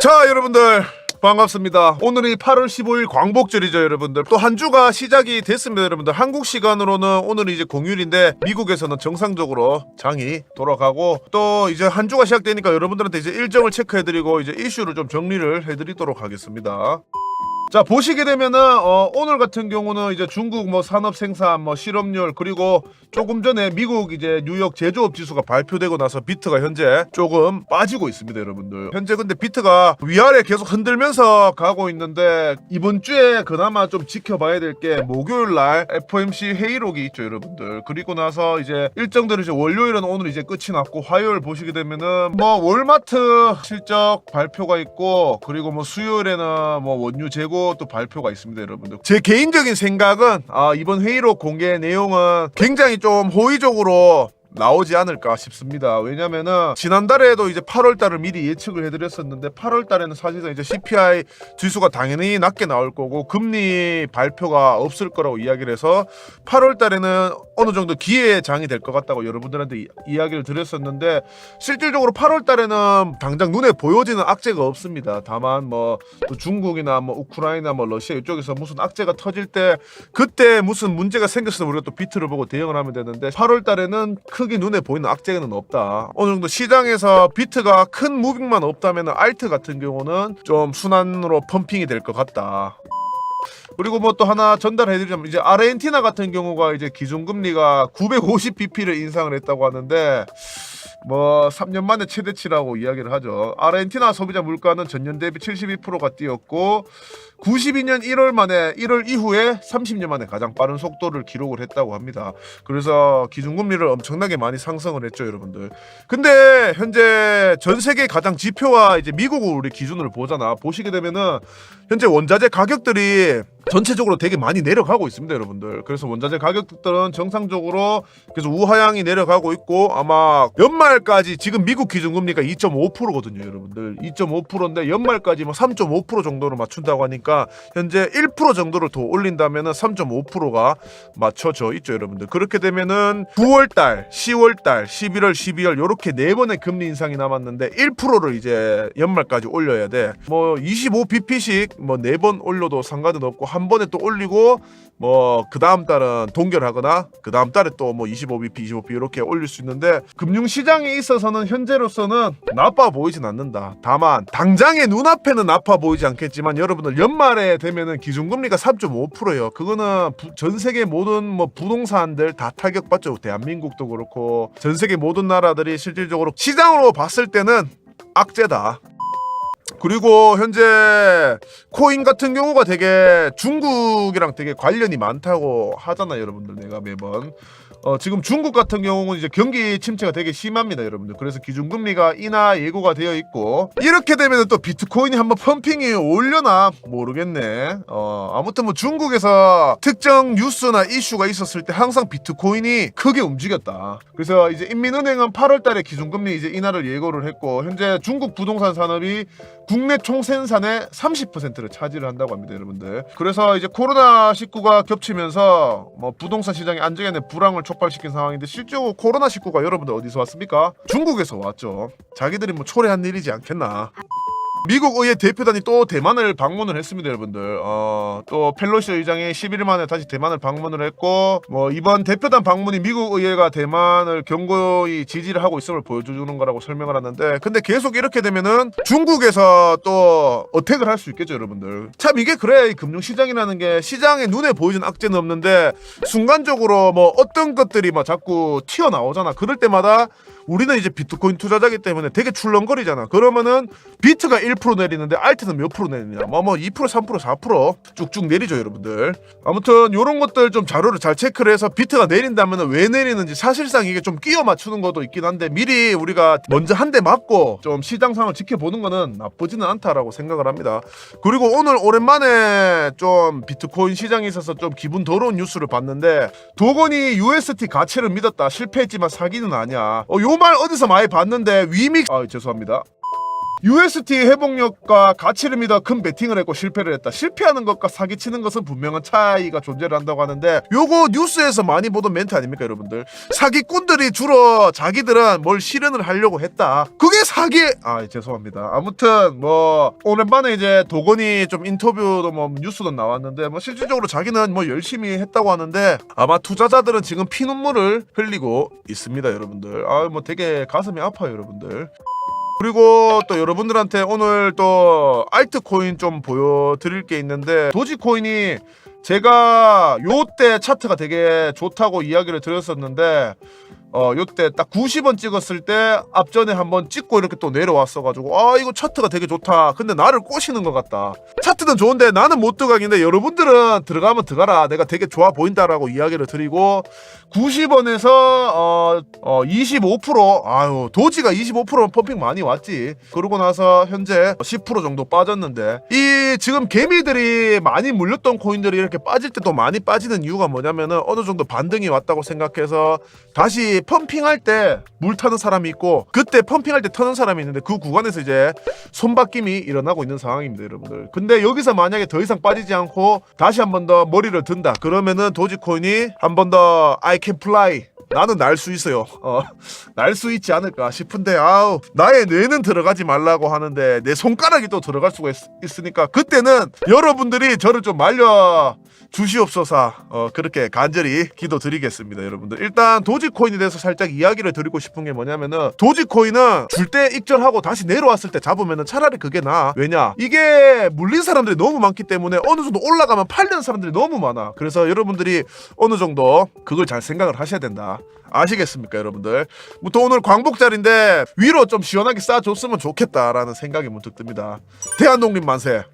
자 여러분들 반갑습니다. 오늘이 8월 15일 광복절이죠, 여러분들. 또 한 주가 시작이 됐습니다, 여러분들. 한국 시간으로는 오늘이 이제 공휴일인데 미국에서는 정상적으로 장이 돌아가고 또 이제 한 주가 시작되니까 여러분들한테 이제 일정을 체크해드리고 이제 이슈를 좀 정리를 해드리도록 하겠습니다. 자 보시게 되면은 어, 오늘 같은 경우는 이제 중국 뭐 산업 생산 뭐 실업률 그리고 조금 전에 미국 이제 뉴욕 제조업 지수가 발표되고 나서 비트가 현재 조금 빠지고 있습니다 여러분들. 현재 근데 비트가 위아래 계속 흔들면서 가고 있는데 이번 주에 그나마 좀 지켜봐야 될 게 목요일 날 FOMC 회의록이 있죠 여러분들. 그리고 나서 이제 일정대로 이제 월요일은 오늘 이제 끝이 났고 화요일 보시게 되면은 뭐 월마트 실적 발표가 있고 그리고 뭐 수요일에는 뭐 원유 재고 또 발표가 있습니다 여러분들. 제 개인적인 생각은 아, 이번 회의록 공개 내용은 굉장히 좀 호의적으로 나오지 않을까 싶습니다. 왜냐면은 지난달에도 이제 8월 달을 미리 예측을 해드렸었는데 8월 달에는 사실상 이제 CPI 지수가 당연히 낮게 나올 거고 금리 발표가 없을 거라고 이야기를 해서 8월 달에는 어느 정도 기회의 장이 될 것 같다고 여러분들한테 이, 이야기를 드렸었는데 실질적으로 8월 달에는 당장 눈에 보여지는 악재가 없습니다. 다만 뭐 또 중국이나 뭐 우크라이나 뭐 러시아 이쪽에서 무슨 악재가 터질 때 그때 무슨 문제가 생겼을 때 우리가 또 비트를 보고 대응을 하면 되는데 8월 달에는 크게 눈에 보이는 악재는 없다. 어느 정도 시장에서 비트가 큰 무빙만 없다면 알트 같은 경우는 좀 순환으로 펌핑이 될 것 같다. 그리고 뭐 또 하나 전달해드리자면 이제 아르헨티나 같은 경우가 이제 기준금리가 950bp를 인상을 했다고 하는데 뭐 3년 만에 최대치라고 이야기를 하죠. 아르헨티나 소비자 물가는 전년 대비 72%가 뛰었고 92년 1월 만에 1월 이후에 30년 만에 가장 빠른 속도를 기록을 했다고 합니다. 그래서 기준금리를 엄청나게 많이 상승을 했죠, 여러분들. 근데 현재 전 세계 가장 지표와 이제 미국을 우리 기준으로 보잖아. 보시게 되면은 현재 원자재 가격들이 전체적으로 되게 많이 내려가고 있습니다, 여러분들. 그래서 원자재 가격들은 정상적으로 계속 우하향이 내려가고 있고 아마 연말까지 지금 미국 기준금리가 2.5%거든요, 여러분들. 2.5%인데 연말까지 뭐 3.5% 정도로 맞춘다고 하니까 현재 1% 정도를 더 올린다면은 3.5%가 맞춰져 있죠, 여러분들. 그렇게 되면은 9월 달, 10월 달, 11월, 12월 요렇게 네 번의 금리 인상이 남았는데 1%를 이제 연말까지 올려야 돼. 뭐 25bp씩 뭐 네 번 올려도 상관은 없고 한 번에 또 올리고 뭐 그 다음 달은 동결하거나 그 다음 달에 또 뭐 25bp, 25bp 이렇게 올릴 수 있는데 금융 시장에 있어서는 현재로서는 나빠 보이진 않는다. 다만 당장의 눈앞에는 나빠 보이지 않겠지만 여러분들 연말에 되면은 기준금리가 3.5%예요. 그거는 부- 전 세계 모든 뭐 부동산들 다 타격받죠. 대한민국도 그렇고 전 세계 모든 나라들이 실질적으로 시장으로 봤을 때는 악재다. 그리고 현재 코인 같은 경우가 되게 중국이랑 되게 관련이 많다고 하잖아요, 여러분들. 내가 매번. 어, 지금 중국 같은 경우는 이제 경기 침체가 되게 심합니다, 여러분들. 그래서 기준금리가 인하 예고가 되어 있고 이렇게 되면 또 비트코인이 한번 펌핑이 올려나 모르겠네. 어, 아무튼 뭐 중국에서 특정 뉴스나 이슈가 있었을 때 항상 비트코인이 크게 움직였다. 그래서 이제 인민은행은 8월달에 기준금리 이제 인하를 예고를 했고 현재 중국 부동산 산업이 국내 총 생산의 30%를 차지를 한다고 합니다, 여러분들. 그래서 이제 코로나 19가 겹치면서 뭐 부동산 시장의 안정에 불황을 촉발시킨 상황인데 실제로 코로나 19가 여러분들 어디서 왔습니까? 중국에서 왔죠. 자기들이 뭐 초래한 일이지 않겠나. 미국 의회 대표단이 또 대만을 방문을 했습니다, 여러분들. 어, 또 펠로시 의장이 11일 만에 다시 대만을 방문을 했고, 뭐 이번 대표단 방문이 미국 의회가 대만을 견고히 지지를 하고 있음을 보여주는 거라고 설명을 하는데, 근데 계속 이렇게 되면은 중국에서 또 어택을 할 수 있겠죠, 여러분들. 참 이게 그래야 이 금융시장이라는 게 시장에 눈에 보이는 악재는 없는데 순간적으로 뭐 어떤 것들이 막 자꾸 튀어나오잖아. 그럴 때마다 우리는 이제 비트코인 투자자기 때문에 되게 출렁거리잖아. 그러면은 비트가 1% 내리는데 알트는 몇 프로 내리냐? 뭐뭐 2%, 3%, 4% 쭉쭉 내리죠, 여러분들. 아무튼 요런 것들 좀 자료를 잘 체크를 해서 비트가 내린다면 왜 내리는지 사실상 이게 좀 끼워 맞추는 것도 있긴 한데 미리 우리가 먼저 한 대 맞고 좀 시장 상황을 지켜보는 거는 나쁘지는 않다라고 생각을 합니다. 그리고 오늘 오랜만에 좀 비트코인 시장에 있어서 좀 기분 더러운 뉴스를 봤는데 도건이 UST 가치를 믿었다 실패했지만 사기는 아니야. 어, 요 말 어디서 많이 봤는데 위믹 아 죄송합니다. UST 회복력과 가치를 믿어 큰 베팅을 했고 실패를 했다. 실패하는 것과 사기치는 것은 분명한 차이가 존재를 한다고 하는데 요거 뉴스에서 많이 보던 멘트 아닙니까 여러분들? 사기꾼들이 주로 자기들은 뭘 실현을 하려고 했다. 그게 사기. 아 죄송합니다. 아무튼 뭐 오랜만에 이제 도건이 좀 인터뷰도 뭐 뉴스도 나왔는데 뭐 실질적으로 자기는 뭐 열심히 했다고 하는데 아마 투자자들은 지금 피눈물을 흘리고 있습니다 여러분들. 아 뭐 되게 가슴이 아파요 여러분들. 그리고 또 여러분들한테 오늘 또 알트코인 좀 보여드릴 게 있는데 도지코인이 제가 요때 차트가 되게 좋다고 이야기를 드렸었는데 어 요때 딱 90원 찍었을 때 앞전에 한번 찍고 이렇게 또 내려왔어 가지고 아 이거 차트가 되게 좋다. 근데 나를 꼬시는 것 같다. 차트는 좋은데 나는 못 들어가겠는데 여러분들은 들어가면 들어가라. 내가 되게 좋아 보인다라고 이야기를 드리고 90원에서 어, 어 25% 아유 도지가 25% 펌핑 많이 왔지. 그러고 나서 현재 10% 정도 빠졌는데 이 지금 개미들이 많이 물렸던 코인들이 이렇게 빠질 때 또 많이 빠지는 이유가 뭐냐면은 어느 정도 반등이 왔다고 생각해서 다시 펌핑할 때 물 타는 사람이 있고 그때 펌핑할 때 터는 사람이 있는데 그 구간에서 이제 손바뀜이 일어나고 있는 상황입니다 여러분들. 근데 여기서 만약에 더 이상 빠지지 않고 다시 한 번 더 머리를 든다. 그러면은 도지코인이 한 번 더 I can fly. 나는 날 수 있어요. 어, 날 수 있지 않을까 싶은데 아우 나의 뇌는 들어가지 말라고 하는데 내 손가락이 또 들어갈 수가 있, 있으니까 그때는 여러분들이 저를 좀 말려 주시옵소서. 어, 그렇게 간절히 기도드리겠습니다 여러분들. 일단 도지코인에 대해서 살짝 이야기를 드리고 싶은 게 뭐냐면은 도지코인은 줄 때 익절하고 다시 내려왔을 때 잡으면은 차라리 그게 나아 왜냐? 이게 물린 사람들이 너무 많기 때문에 어느 정도 올라가면 팔리는 사람들이 너무 많아. 그래서 여러분들이 어느 정도 그걸 잘 생각을 하셔야 된다. 아시겠습니까 여러분들? 무튼 오늘 광복절인데 위로 좀 시원하게 싸줬으면 좋겠다라는 생각이 문득 듭니다. 대한독립 만세